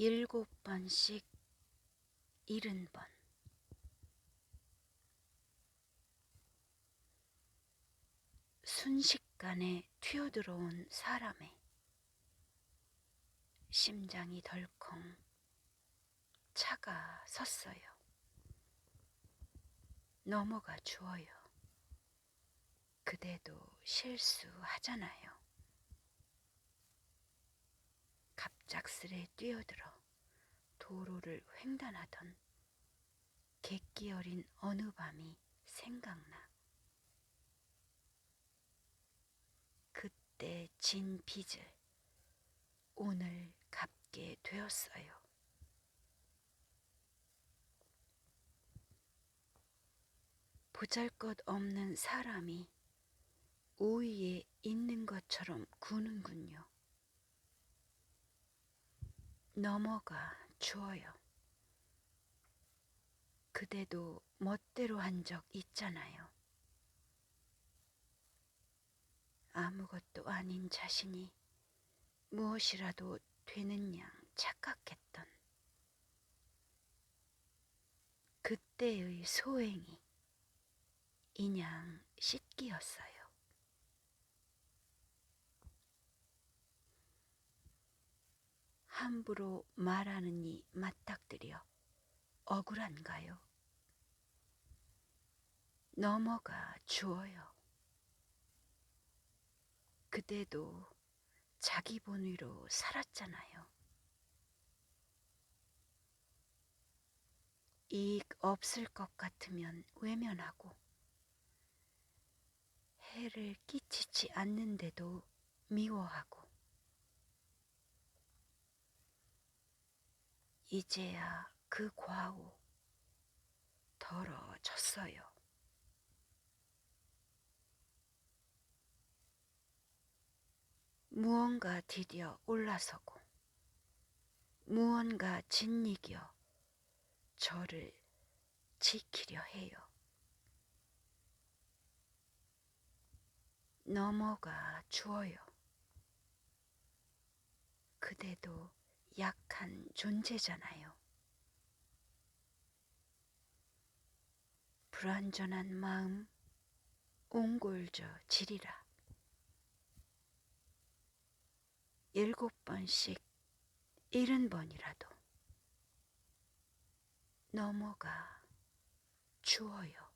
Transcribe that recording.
일곱 번씩 일흔 번. 순식간에 튀어들어온 사람의 심장이 덜컹 차가 섰어요. 넘어가 주어요. 그대도 실수하잖아요. 갑작스레 뛰어들어 도로를 횡단하던 객기 어린 어느 밤이 생각나. 그때 진 빚을 오늘 갚게 되었어요. 보잘 것 없는 사람이 우위에 있는 것처럼 구는군요. 넘어가 주어요. 그대도 멋대로 한 적 있잖아요. 아무것도 아닌 자신이 무엇이라도 되는 양 착각했던 그때의 소행이 인양 씻기였어요. 함부로 말하느니 맞닥뜨려 억울한가요? 넘어가 주어요. 그대도 자기 본위로 살았잖아요. 이익 없을 것 같으면 외면하고 해를 끼치지 않는데도 미워하고 이제야 그 과오 덜어졌어요. 무언가 디뎌 올라서고 무언가 짓이겨 저를 지키려 해요. 넘어가 주어요. 그대도 약한 존재잖아요. 불완전한 마음 옹골져 지리라. 일곱 번씩 일흔 번이라도 넘어가 주어요.